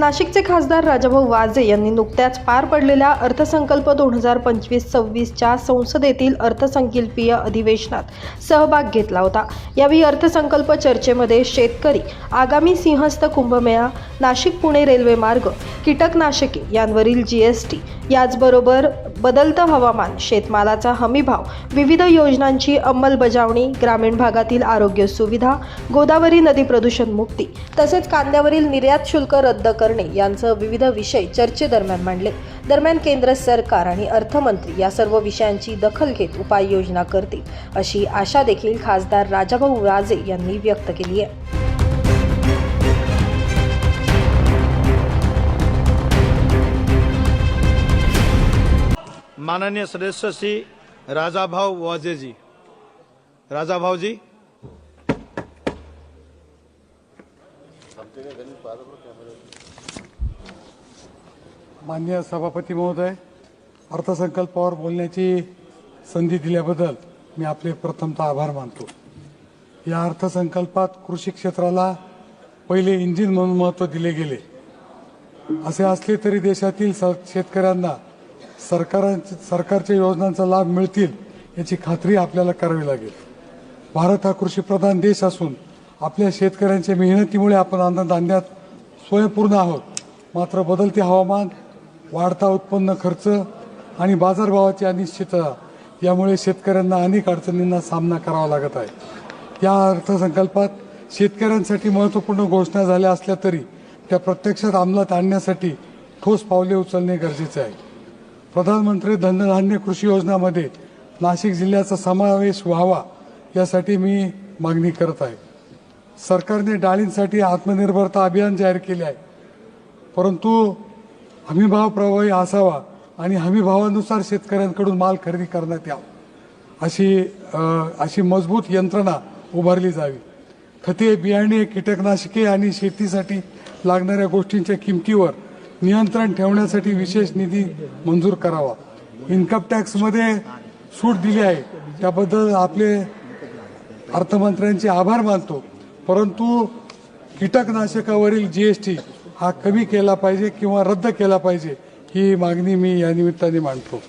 नाशिकचे खासदार राजाभाऊ वाजे यांनी नुकत्याच पार पडलेल्या अर्थसंकल्प दोन हजार पंचवीस सव्वीसच्या संसदेतील अर्थसंकल्पीय अधिवेशनात सहभाग घेतला होता. यावेळी अर्थसंकल्प चर्चेमध्ये शेतकरी आगामी सिंहस्थ कुंभमेळा नाशिक पुणे रेल्वे मार्ग कीटकनाशके यांवरील जी एस टी याचबरोबर बदलतं हवामान शेतमालाचा हमीभाव विविध योजनांची अंमलबजावणी ग्रामीण भागातील आरोग्य सुविधा गोदावरी नदी प्रदूषण मुक्ती तसेच कांद्यावरील निर्यात शुल्क रद्द करणे यांसह विविध विषय चर्चेदरम्यान मांडले. दरम्यान केंद्र सरकार आणि अर्थमंत्री या सर्व विषयांची दखल घेत उपाययोजना करतील अशी आशा देखील खासदार राजाभाऊ राजे यांनी व्यक्त केली आहे. माननीय सदस्य श्री राजाभाऊ वाजेजी। राजाभाऊजी। मान्य सभापती महोदय अर्थसंकल्पावर बोलण्याची संधी दिल्याबद्दल मी आपले प्रथमतः आभार मानतो. या अर्थसंकल्पात कृषी क्षेत्राला पहिले इंजिन म्हणून महत्त्व दिले गेले. असे असले तरी देशातील स शेतकऱ्यांना सरकारांची सरकारच्या योजनांचा लाभ मिळतील याची खात्री आपल्याला करावी लागेल. भारत हा कृषीप्रधान देश असून आपल्या शेतकऱ्यांच्या मेहनतीमुळे आपण अन्नधान्यात स्वयंपूर्ण आहोत. मात्र बदलते हवामान वाढता उत्पन्न खर्च आणि बाजारभावाची अनिश्चितता यामुळे शेतकऱ्यांना अनेक अडचणींना सामना करावा लागत आहे. या अर्थसंकल्पात शेतकऱ्यांसाठी महत्त्वपूर्ण घोषणा झाल्या असल्या तरी त्या प्रत्यक्षात अंमलात आणण्यासाठी ठोस पावले उचलणे गरजेचे आहे. प्रधानमंत्री धनधान्य कृषी योजनामध्ये नाशिक जिल्ह्याचा समावेश व्हावा यासाठी मी मागणी करत आहे. सरकारने डाळींसाठी आत्मनिर्भरता अभियान जाहीर केले आहे. परंतु हमीभाव प्रभावी असावा आणि हमीभावानुसार शेतकऱ्यांकडून माल खरेदी करण्यात यावा. अशी अशी मजबूत यंत्रणा उभारली जावी. खते बियाणे कीटकनाशके आणि शेतीसाठी लागणाऱ्या गोष्टींच्या किमतीवर नियंत्रण ठेवण्यासाठी विशेष निधी मंजूर करावा. इन्कम टॅक्समध्ये सूट दिली आहे. त्याबद्दल आपले अर्थमंत्र्यांचे आभार मानतो. परंतु कीटकनाशकावरील जी एस टी हा कमी केला पाहिजे किंवा रद्द केला पाहिजे ही मागणी मी या निमित्ताने मांडतो.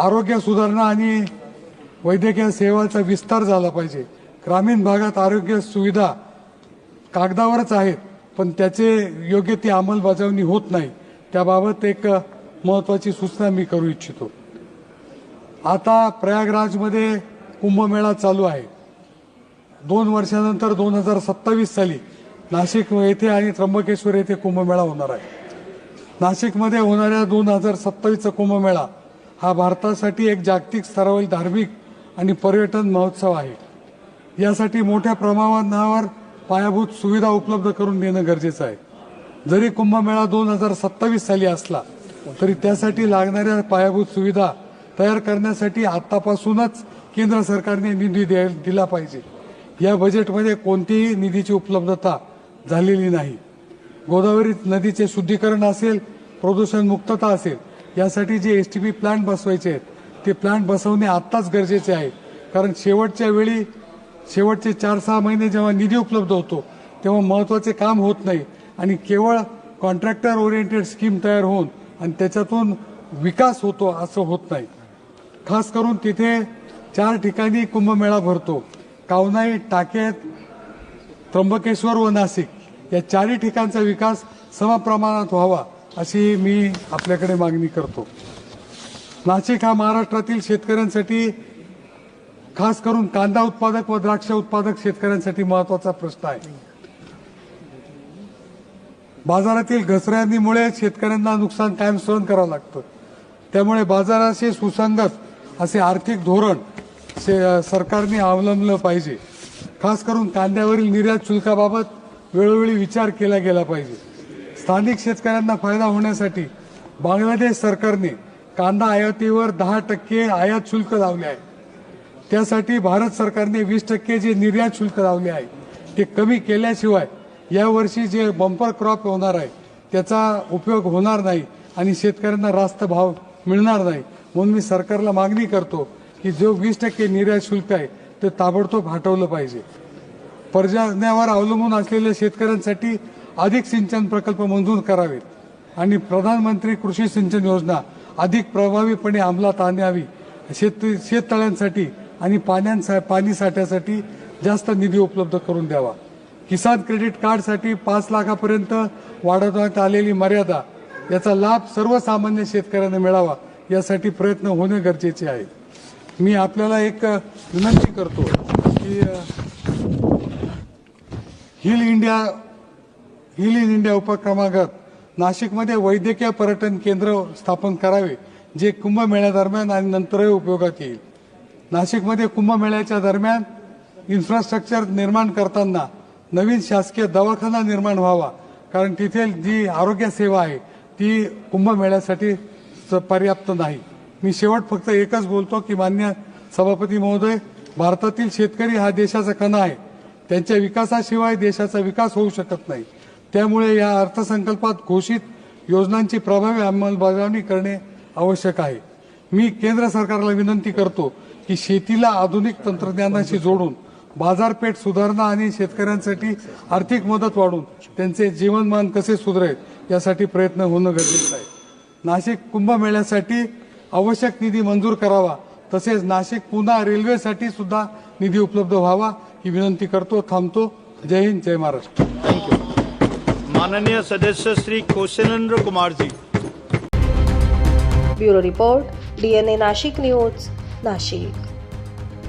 आरोग्य सुधारणा आणि वैद्यकीय सेवांचा विस्तार झाला पाहिजे. ग्रामीण भागात आरोग्य सुविधा कागदावरच आहेत. पण त्याचे योग्य ती अंमलबजावणी होत नाही. त्याबाबत एक महत्त्वाची सूचना मी करू इच्छितो. आता प्रयागराजमध्ये कुंभमेळा चालू आहे. दोन वर्षानंतर दोन हजार सत्तावीस साली नाशिक येथे आणि त्र्यंबकेश्वर येथे कुंभमेळा होणार आहे. नाशिकमध्ये होणाऱ्या दोन हजार सत्तावीसचा कुंभमेळा हा भारतासाठी एक जागतिक स्तरावरील धार्मिक आणि पर्यटन महोत्सव आहे. यासाठी मोठ्या प्रमाणावर पायाभूत सुविधा उपलब्ध करून देणं गरजेचं आहे. जरी कुंभमेळा दोन हजार सत्तावीस साली असला तरी त्यासाठी लागणाऱ्या पायाभूत सुविधा तयार करण्यासाठी आतापासूनच केंद्र सरकारने निधी द्या दिला पाहिजे. या बजेटमध्ये कोणतीही निधीची उपलब्धता झालेली नाही. गोदावरी नदीचे शुद्धीकरण असेल प्रदूषण मुक्तता असेल यासाठी जे एस टी पी प्लांट बसवायचे आहेत ते प्लांट बसवणे आत्ताच गरजेचे आहे. कारण शेवटच्या वेळी शेवटचे चार सहा महिने जेव्हा निधी उपलब्ध होतो तेव्हा महत्त्वाचे काम होत नाही. आणि केवळ कॉन्ट्रॅक्टर ओरिएंटेड स्कीम तयार होऊन आणि त्याच्यातून विकास होतो असं होत नाही. खास करून तिथे चार ठिकाणी कुंभमेळा भरतो. कावनाई टाकेत त्र्यंबकेश्वर व नाशिक. या चारही ठिकाणचा विकास समप्रमाणात व्हावा अशी मी आपल्याकडे मागणी करतो. नाशिक हा महाराष्ट्रातील शेतकऱ्यांसाठी खास करून कांदा उत्पादक व द्राक्ष उत्पादक शेतकऱ्यांसाठी महत्त्वाचा प्रश्न आहे. बाजारातील घसऱ्यांनीमुळे शेतकऱ्यांना नुकसान कायम सहन करावं लागतं. त्यामुळे बाजाराशी सुसंगत असे आर्थिक धोरण शे- सरकारने अवलंबलं पाहिजे. खास करून कांद्यावरील निर्यात शुल्काबाबत वेळोवेळी विचार केला गेला पाहिजे. स्थानिक शेतकऱ्यांना फायदा होण्यासाठी बांगलादेश सरकारने कांदा आयातीवर दहा टक्के आयात शुल्क लावले आहे. त्यासाठी भारत सरकारने वीस टक्के जे निर्यात शुल्क लावले आहे ते कमी केल्याशिवाय यावर्षी जे बंपर क्रॉप होणार आहे त्याचा उपयोग होणार नाही आणि शेतकऱ्यांना रास्त भाव मिळणार नाही. म्हणून मी सरकारला मागणी करतो की जो वीस टक्के निर्यात शुल्क आहे ते ताबडतोब हटवलं पाहिजे. पर्जन्यावर अवलंबून असलेल्या शेतकऱ्यांसाठी अधिक सिंचन प्रकल्प मंजूर करावेत आणि प्रधानमंत्री कृषी सिंचन योजना अधिक प्रभावीपणे अंमलात आणावी. शेत शेततळ्यांसाठी आणि पाण्यांसा पाणी साठ्यासाठी जास्त निधी उपलब्ध करून द्यावा. किसान क्रेडिट कार्डसाठी पाच लाखापर्यंत वाढवण्यात आलेली मर्यादा याचा लाभ सर्वसामान्य शेतकऱ्यांना मिळावा यासाठी प्रयत्न होणे गरजेचे आहे. मी आपल्याला एक विनंती करतो की heal India heal in India उपक्रमागत नाशिकमध्ये वैद्यकीय पर्यटन केंद्र स्थापन करावे जे कुंभमेळ्यादरम्यान आणि नंतरही उपयोगात येईल. नाशिकमध्ये कुंभमेळ्याच्या दरम्यान इन्फ्रास्ट्रक्चर निर्माण करताना नवीन शासकीय दवाखाना निर्माण व्हावा. कारण तिथे जी आरोग्य सेवा आहे ती कुंभमेळ्यासाठी स- पर्याप्त नाही. मी शेवट फक्त एकच बोलतो की मान्य सभापती महोदय भारतातील शेतकरी हा देशाचा कणा आहे. त्यांच्या विकासाशिवाय देशाचा विकास होऊ शकत नाही. त्यामुळे या अर्थसंकल्पात घोषित योजनांची प्रभावी अंमलबजावणी करणे आवश्यक आहे. मी केंद्र सरकारला विनंती करतो की शेतीला आधुनिक तंत्रज्ञानाशी जोडून बाजारपेठ सुधारणा आणि शेतकऱ्यांसाठी आर्थिक मदत वाढून त्यांचे जीवनमान कसे सुधारेल यासाठी प्रयत्न होणं गरजेचं आहे. नाशिक कुंभमेळ्यासाठी आवश्यक निधी मंजूर करावा तसेच नाशिक पुन्हा रेल्वेसाठी सुद्धा निधी उपलब्ध व्हावा ही विनंती करतो थांबतो. जय हिंद जय महाराष्ट्र. माननीय सदस्य Shri Kaushalendra Kumar ji bureau report DNA Nashik news. Nashik